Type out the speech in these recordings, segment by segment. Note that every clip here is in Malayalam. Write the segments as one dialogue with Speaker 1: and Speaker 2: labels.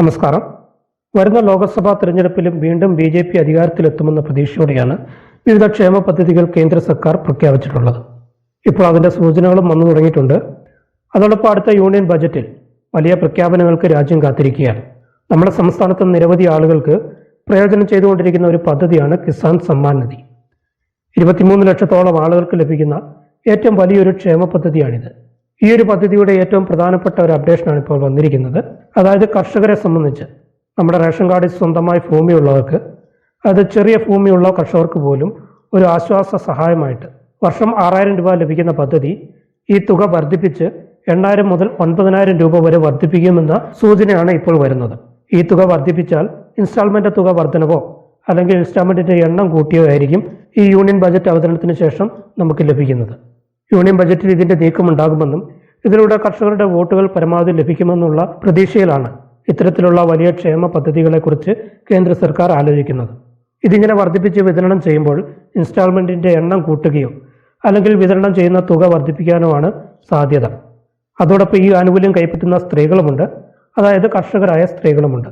Speaker 1: നമസ്കാരം. വരുന്ന ലോക്സഭാ തെരഞ്ഞെടുപ്പിലും വീണ്ടും ബി ജെ പി അധികാരത്തിലെത്തുമെന്ന പ്രതീക്ഷയോടെയാണ് വിവിധ ക്ഷേമ പദ്ധതികൾ കേന്ദ്ര സർക്കാർ പ്രഖ്യാപിച്ചിട്ടുള്ളത്. ഇപ്പോൾ അതിന്റെ സൂചനകളും വന്നു തുടങ്ങിയിട്ടുണ്ട്. അതോടൊപ്പം അടുത്ത യൂണിയൻ ബജറ്റിൽ വലിയ പ്രഖ്യാപനങ്ങൾക്ക് രാജ്യം കാത്തിരിക്കുകയാണ്. നമ്മുടെ സംസ്ഥാനത്ത് നിരവധി ആളുകൾക്ക് പ്രയോജനം ചെയ്തുകൊണ്ടിരിക്കുന്ന ഒരു പദ്ധതിയാണ് കിസാൻ സമ്മാൻ നിധി. ഇരുപത്തിമൂന്ന് ലക്ഷത്തോളം ആളുകൾക്ക് ലഭിക്കുന്ന ഏറ്റവും വലിയൊരു ക്ഷേമ പദ്ധതിയാണിത്. ഈ ഒരു പദ്ധതിയുടെ ഏറ്റവും പ്രധാനപ്പെട്ട ഒരു അപ്ഡേഷനാണ് ഇപ്പോൾ വന്നിരിക്കുന്നത്. അതായത് കർഷകരെ സംബന്ധിച്ച് നമ്മുടെ റേഷൻ കാർഡിൽ സ്വന്തമായി ഭൂമിയുള്ളവർക്ക് അത് ചെറിയ ഭൂമിയുള്ള കർഷകർക്ക് പോലും ഒരു ആശ്വാസ സഹായമായിട്ട് വർഷം ആറായിരം രൂപ ലഭിക്കുന്ന പദ്ധതി ഈ തുക വർദ്ധിപ്പിച്ച് എണ്ണായിരം മുതൽ ഒൻപതിനായിരം രൂപ വരെ വർദ്ധിപ്പിക്കുമെന്ന സൂചനയാണ് ഇപ്പോൾ വരുന്നത്. ഈ തുക വർദ്ധിപ്പിച്ചാൽ ഇൻസ്റ്റാൾമെന്റ് തുക വർധനവോ അല്ലെങ്കിൽ ഇൻസ്റ്റാൾമെന്റിന്റെ എണ്ണം കൂട്ടിയോ ആയിരിക്കും ഈ യൂണിയൻ ബജറ്റ് അവതരണത്തിന് ശേഷം നമുക്ക് ലഭിക്കുന്നത്. യൂണിയൻ ബജറ്റിൽ ഇതിന്റെ നീക്കമുണ്ടാകുമെന്നും ഇതിലൂടെ കർഷകരുടെ വോട്ടുകൾ പരമാവധി ലഭിക്കുമെന്നുള്ള പ്രതീക്ഷയിലാണ് ഇത്തരത്തിലുള്ള വലിയ ക്ഷേമ പദ്ധതികളെക്കുറിച്ച് കേന്ദ്ര സർക്കാർ ആലോചിക്കുന്നത്. ഇതിങ്ങനെ വർദ്ധിപ്പിച്ച് വിതരണം ചെയ്യുമ്പോൾ ഇൻസ്റ്റാൾമെന്റിന്റെ എണ്ണം കൂട്ടുകയോ അല്ലെങ്കിൽ വിതരണം ചെയ്യുന്ന തുക വർദ്ധിപ്പിക്കാനുമാണ് സാധ്യത. അതോടൊപ്പം ഈ ആനുകൂല്യം കൈപ്പറ്റുന്ന സ്ത്രീകളുമുണ്ട്. അതായത് കർഷകരായ സ്ത്രീകളുമുണ്ട്.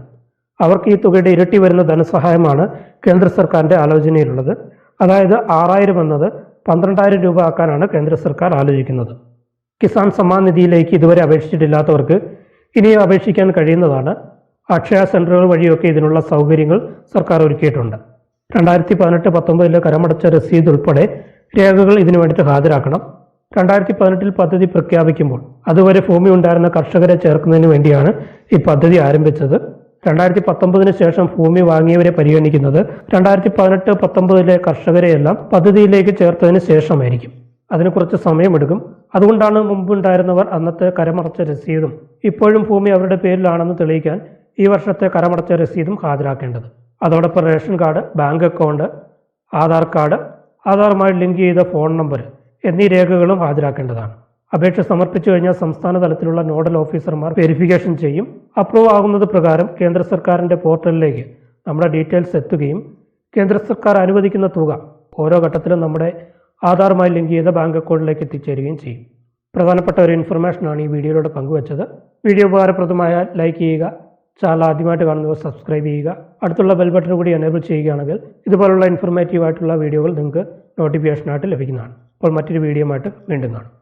Speaker 1: അവർക്ക് ഈ തുകയുടെ ഇരട്ടി വരുന്ന ധനസഹായമാണ് കേന്ദ്ര സർക്കാരിന്റെ ആലോചനയിലുള്ളത്. അതായത് ആറായിരം എന്നത് പന്ത്രണ്ടായിരം രൂപ ആക്കാനാണ് കേന്ദ്ര സർക്കാർ ആലോചിക്കുന്നത്. കിസാൻ സമ്മാൻ നിധിയിലേക്ക് ഇതുവരെ അപേക്ഷിച്ചിട്ടില്ലാത്തവർക്ക് ഇനിയും അപേക്ഷിക്കാൻ കഴിയുന്നതാണ്. അക്ഷയ സെന്ററുകൾ വഴിയൊക്കെ ഇതിനുള്ള സൗകര്യങ്ങൾ സർക്കാർ ഒരുക്കിയിട്ടുണ്ട്. രണ്ടായിരത്തി പതിനെട്ട് പത്തൊമ്പതിലെ കരമടച്ച രസീത് ഉൾപ്പെടെ രേഖകൾ ഇതിനു വേണ്ടിയിട്ട് ഹാജരാക്കണം. രണ്ടായിരത്തി പതിനെട്ടിൽ പദ്ധതി പ്രഖ്യാപിക്കുമ്പോൾ അതുവരെ ഭൂമി ഉണ്ടായിരുന്ന കർഷകരെ ചേർക്കുന്നതിന് വേണ്ടിയാണ് ഈ പദ്ധതി ആരംഭിച്ചത്. രണ്ടായിരത്തി പത്തൊമ്പതിന് ശേഷം ഭൂമി വാങ്ങിയവരെ പരിഗണിക്കുന്നത് രണ്ടായിരത്തി പതിനെട്ട് പത്തൊമ്പതിലെ കർഷകരെയെല്ലാം പദ്ധതിയിലേക്ക് ചേർത്തതിന് ശേഷമായിരിക്കും. അതിന് കുറച്ച് സമയമെടുക്കും. അതുകൊണ്ടാണ് മുമ്പുണ്ടായിരുന്നവർ അന്നത്തെ കരമടച്ച രസീതും ഇപ്പോഴും ഭൂമി അവരുടെ പേരിലാണെന്ന് തെളിയിക്കാൻ ഈ വർഷത്തെ കരമടച്ച രസീതും ഹാജരാക്കേണ്ടത്. അതോടൊപ്പം ration card bank account Aadhaar card ആധാറുമായി ലിങ്ക് ചെയ്ത ഫോൺ നമ്പർ എന്നീ രേഖകളും ഹാജരാക്കേണ്ടതാണ്. അപേക്ഷ സമർപ്പിച്ചു കഴിഞ്ഞാൽ സംസ്ഥാന തലത്തിലുള്ള നോഡൽ ഓഫീസർമാർ വെരിഫിക്കേഷൻ ചെയ്യും. അപ്രൂവ് ആകുന്നത് പ്രകാരം കേന്ദ്ര സർക്കാരിന്റെ പോർട്ടലിലേക്ക് നമ്മുടെ ഡീറ്റെയിൽസ് എത്തുകയും കേന്ദ്ര സർക്കാർ അനുവദിക്കുന്ന തുക ഓരോ ഘട്ടത്തിലും നമ്മുടെ ആധാറുമായി ലിങ്ക് ചെയ്ത ബാങ്ക് അക്കൗണ്ടിലേക്ക് എത്തിച്ചേരുകയും ചെയ്യും. പ്രധാനപ്പെട്ട ഒരു ഇൻഫർമേഷനാണ് ഈ വീഡിയോയിലൂടെ പങ്കുവച്ചത്. വീഡിയോ ഉപകാരപ്രദമായ ലൈക്ക് ചെയ്യുക ചാനൽ ആദ്യമായിട്ട് കാണുന്നവർ സബ്സ്ക്രൈബ് ചെയ്യുക അടുത്തുള്ള ബെൽ ബട്ടൺ കൂടി എനേബിൾ ചെയ്യുകയാണെങ്കിൽ ഇതുപോലുള്ള ഇൻഫർമേറ്റീവ് ആയിട്ടുള്ള വീഡിയോകൾ നിങ്ങൾക്ക് നോട്ടിഫിക്കേഷനായിട്ട് ലഭിക്കുന്നതാണ്. അപ്പോൾ മറ്റൊരു വീഡിയോ ആയിട്ട് വീണ്ടും കാണാം.